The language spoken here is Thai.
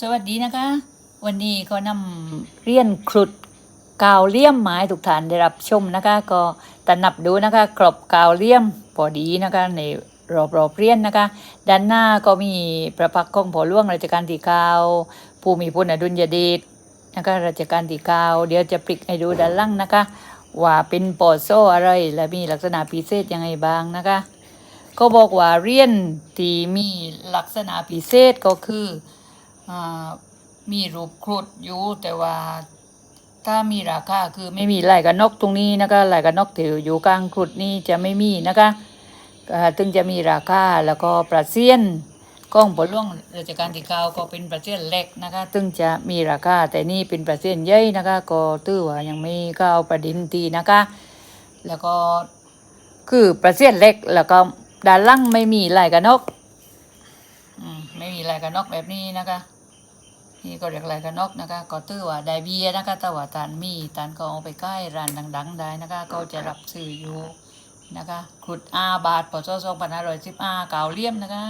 สวัสดีนะคะ วันนี้ก็นำเรียนครุดกาวเลี่ยมไม้ทุกท่านได้รับชมนะคะ ก็ตะนับดูนะคะกรอบกาวเลี่ยมพอดีนะคะในรอบรอบเรียนนะคะ ด้านหน้าก็มีประพักของผอล่วงราชการที่เก้าผู้มีพลอดุลยเดชนะคะราชการที่เก้าเดี๋ยวจะปลิกให้ดูด้านล่างนะคะ ว่าเป็นปอโซอะไรและมีลักษณะพิเศษยังไงบ้างนะคะ ก็บอกว่าเรียนที่มีลักษณะพิเศษก็คือ มีรูปครุฑอยู่แต่ว่าถ้ามีราคาคือไม่มีลายกันนกตรงนี้นะคะลายกันนกที่อยู่กลางครุฑนี่จะไม่มีนะคะถึงจะมีราคาแล้วก็ประเซียนกล้องผลล่วงราชการที่เก้าก็เป็นประเซียนเล็กนะคะถึงจะมีราคาแต่นี่เป็นประเซียนใหญ่นะคะก็ตื้อว่ายังไม่ก้าวประดินตีนะคะ แล้วก็คือประเซียนเล็กแล้วก็ด้านล่างไม่มีลายกระนกไม่มีลายกระนกแบบนี้นะคะ นี่ก็เรียกไรกันนกนะคะ ก็ตื้อว่าได้เบียนะคะแต่ว่าตานมีตานก็เอาไปใกล้ร้านดัง ๆ ได้นะคะ ก็จะรับซื้ออยู่นะคะขุดอาบาทปศสองพันห้าร้อยสิบอาเก่าเลี่ยมนะคะ